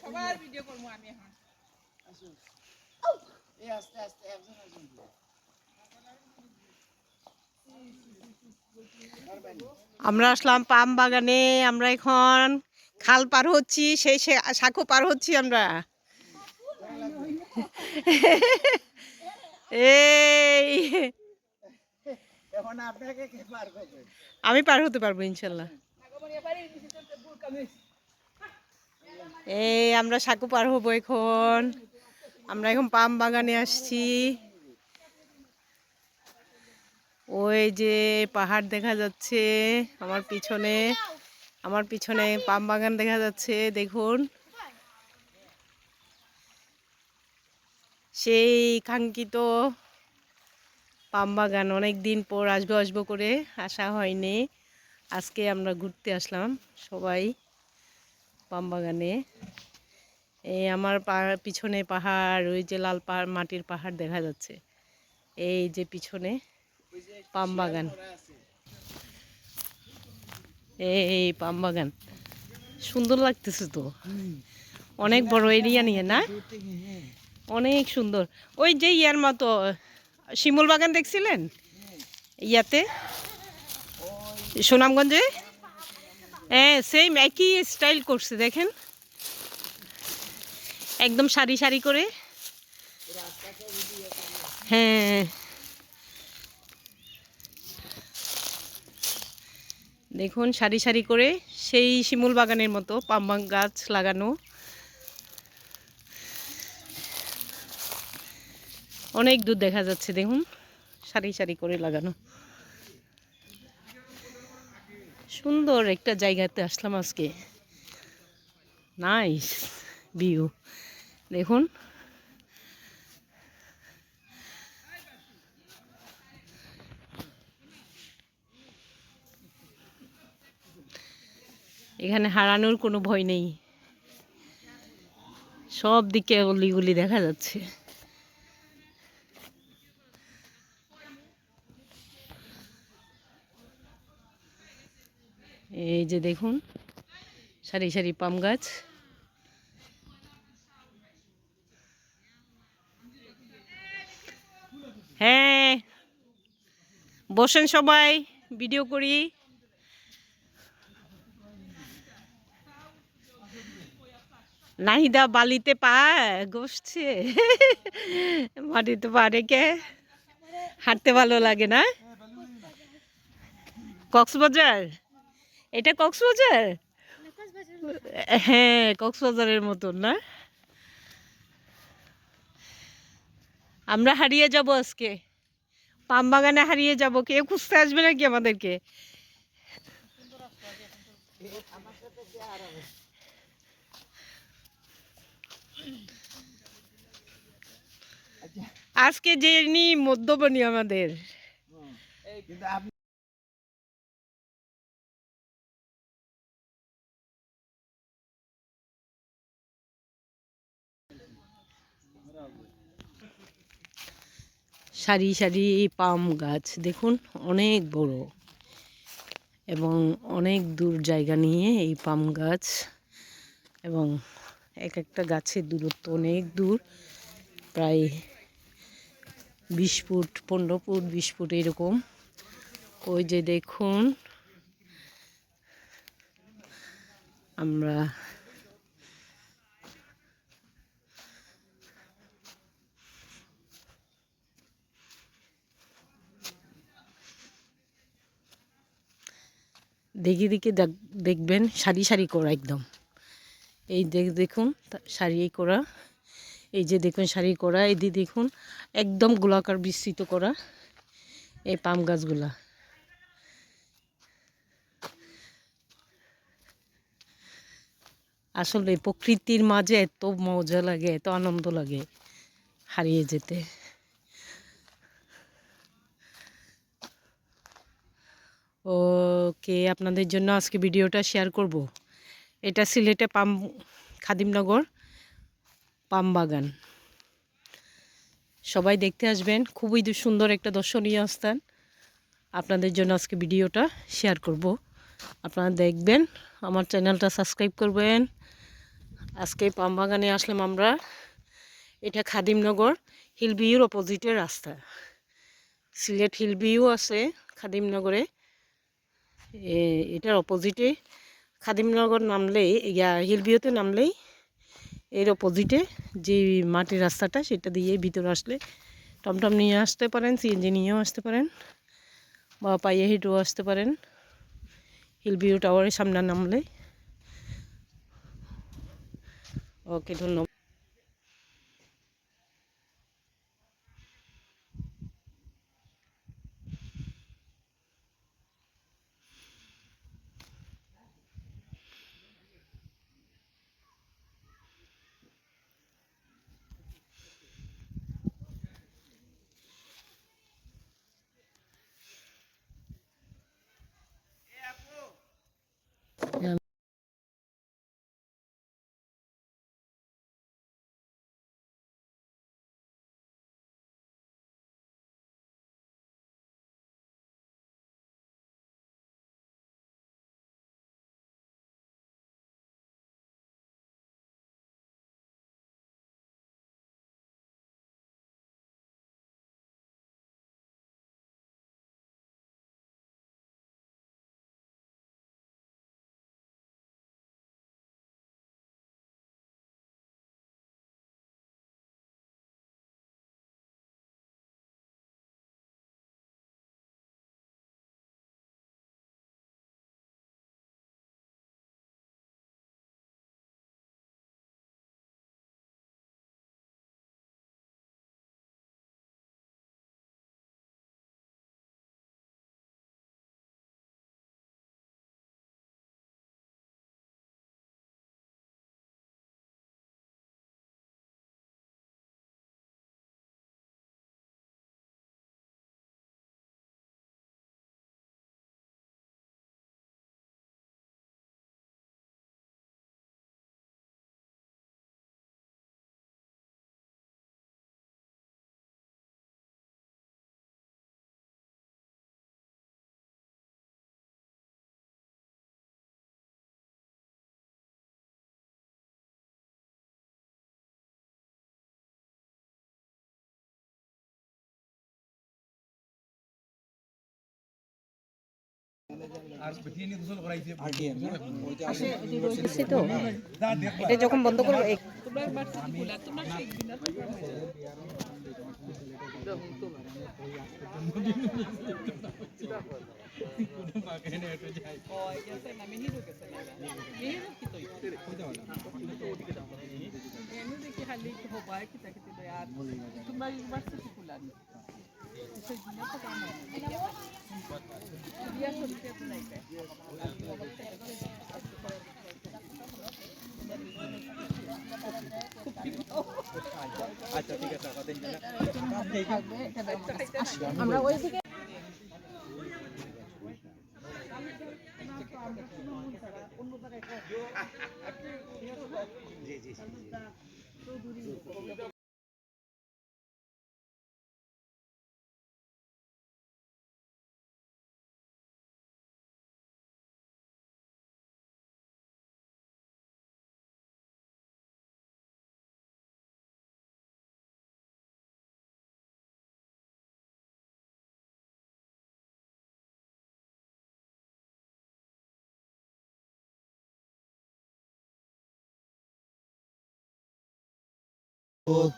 সবার ভিডিও করব আমি এখন আস্তে আস্তে একজন একজন আমরা আসলাম পাম বাগানে আমরা এখন খাল পার হচ্ছি সেই সে শাখো পার হচ্ছি আমরা। এই। আমি পার হতে পারব ইনশাল্লাহ। এই আমরা সাঁকু পার হব এখন। আমরা এখন পাম বাগানে আসছি। ওই যে পাহাড় দেখা যাচ্ছে আমার পিছনে। আমার পিছনে পাম বাগান দেখা যাচ্ছে, দেখুন। সেই কাঙ্ক্ষিত পাম বাগান অনেক দিন পর আসব আসব করে, আসা হয়নি। আজকে আমরা ঘুরতে আসলাম সবাই পাম বাগানে। এই আমার পিছনে পাহাড়, ওই যে লাল পাহাড়, মাটির পাহাড় দেখা যাচ্ছে। এই যে পিছনে পাম বাগান। এই পাম বাগান। সুন্দর লাগতেছে তো। অনেক বড় এরিয়া নিয়ে, না? অনেক সুন্দর। ওই যে ইয়ার মতো, শিমুল বাগান দেখছিলেন? ইয়াতে? সুনামগঞ্জে? হ্যাঁ সেম একই স্টাইল করছে, দেখেন। একদম সারি সারি করে। হ্যাঁ। দেখুন, সারি সারি করে সেই শিমুল বাগানের মতো পাম্বাং গাছ লাগানো। অনেক দূর দেখা যাচ্ছে, দেখুন, সারি সারি করে লাগানো। সুন্দর একটা জায়গাতে আসলাম আজকে। নাইস ভিউ দেখুন। এখানে হারানোর কোনো ভয় নেই। সব দিকে অলিগুলি দেখা যাচ্ছে। এই যে দেখুন, সারি সারি পাম গাছ। হ্যাঁ বসেন সবাই ভিডিও করি। নাহিদা বালিতে পা ঘষছে, মাটিতে পা রেখে। হাঁটতে ভালো লাগে না? কক্সবাজার? এটা কক্সবাজার? হ্যাঁ কক্সবাজারের মতন না? আমরা হারিয়ে যাব আজকে। পাম বাগানে হারিয়ে যাব। কেউ খুঁজতে আসবে নাকি আমাদেরকে? আজকে জেনি মধ্যবনী আমাদের। সারি সারি পাম গাছ, দেখুন, অনেক বড় এবং অনেক দূর জায়গা নিয়ে এই পাম গাছ এবং এক একটা গাছের দূরত্ব অনেক দূর, প্রায় বিশ ফুট, পনেরো ফুট, বিশ ফুট এরকম। ওই যে দেখুন, আমরা দেখে দেখ- দেখবেন সারি সারি করা একদম। এই দেখ, দেখুন সারি করা। এই যে দেখুন সারি করা। এই দিয়ে দেখুন, একদম গোলাকার বিস্তৃত করা এই পাম গাছগুলা। আসলে প্রকৃতির মাঝে এত মজা লাগে, এত আনন্দ লাগে হারিয়ে যেতে। ওকে আপনাদের জন্য আজকে ভিডিওটা শেয়ার করব। এটা সিলেটে পাম, খাদিমনগর পাম বাগান সবাই দেখতে আসবেন, খুবই সুন্দর একটা দর্শনীয় স্থান। আপনাদের জন্য আজকে ভিডিওটা শেয়ার করব। আপনারা দেখবেন, আমার চ্যানেলটা সাবস্ক্রাইব করবেন। আজকে পাম বাগানে আসলাম আমরা। এটা খাদিমনগর হিলবিউর অপোজিটের রাস্তা। সিলেট হিলবিউ আছে খাদিমনগরে। এটার অপোজিটে খাদিমনগর নামলেই, ইয়া হিলবিউতে নামলেই এর অপোজিটে যে মাটির রাস্তাটা, সেটা দিয়ে ভিতরে আসলে টমটম নিয়ে আসতে পারেন সিএনজি নিয়েও আসতে পারেন বা পাইয়ে হেঁটেও আসতে পারেন। হিলভিউ টাওয়ারের সামনে নামলে ওকে, ধন্যবাদ। তো? এটা যখন বন্ধ করব এক- তোমরা ভার্সিটি খোলা তোমরা শিখবি না তোমরা ওই গেছে না মেহিরও গেছে না মেহিরও কি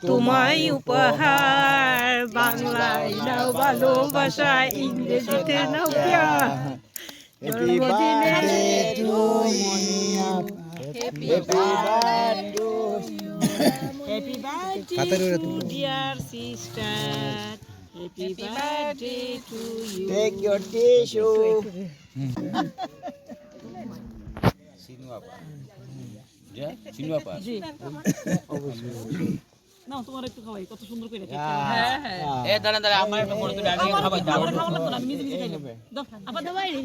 তোমায় উপহার বাংলায় নাও ভালোবাসা ইংরেজিতে নাও প্যার। জন্মদিনে happy birthday to dear sister. নাও তোমার একটু খাওয়াই কত সুন্দর করে হ্যাঁ হ্যাঁ এ দাঁড়া দাঁড়া আমার একটা বড় তুলে আমি খাবার দাও। খাওয়া লাগতো না আমি নিজে নিজে খাই। নেব দাও আবার দাও বাইরে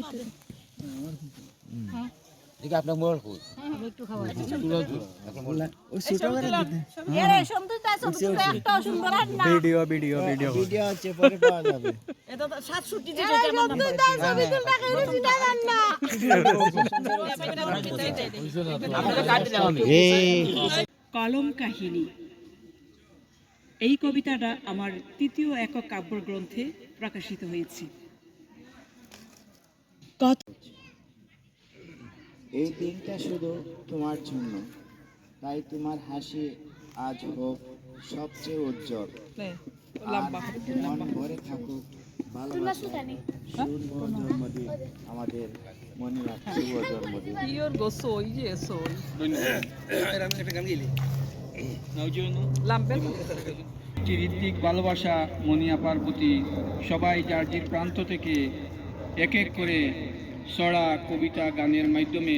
দেখি আপনার মোবাইল কই? ভিডিও ভিডিও ভিডিও ভিডিও আছে পরে পাওয়া যাবে। আপনাকে কাট দিলাম আমি কলম কাহিনী। এই কবিতাটা আমার তৃতীয় একক কাব্যগ্রন্থে প্রকাশিত হয়েছে। এই দিনটা শুধু তোমার জন্য তাই তোমার হাসি আজ হোক সবচেয়ে উজ্জ্বল। মন ভরে থাকুক আমাদের মনিরা শুভ জন্মদিন। যে ঋত্বিক ভালোবাসা মনিয়াপার প্রতি সবাই যার যে প্রান্ত থেকে এক এক করে ছড়া কবিতা গানের মাধ্যমে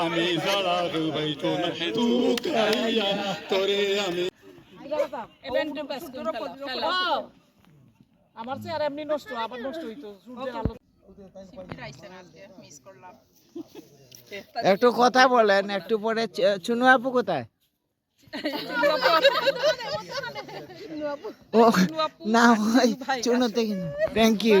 আমি আমার চেহারা এমনি নষ্ট আবার নষ্ট হইতো সূর্যের আলো একটু কথা বলেন একটু পরে চুনু আপু কোথায়? ও না ভাই থেকে থ্যাংক ইউ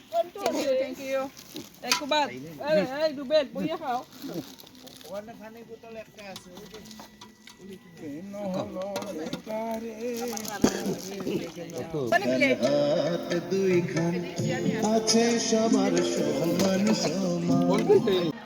থ্যাংক ইউ এই কুবাদ এই এই রুবেল বইয়া খাও আছে সবার সমান সমান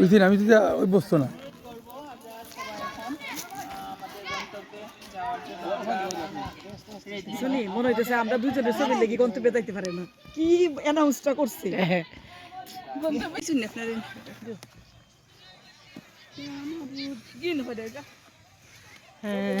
ওই দিন আমি তো ওই বসতো না। শুনি মনে হইতেছে আমরা দুজনের ছবি লেগে গন্তব্যে যাইতে পারে না। কি অ্যানাউন্সটা করছে? গন্তব্য শুনি দেখা হ্যাঁ।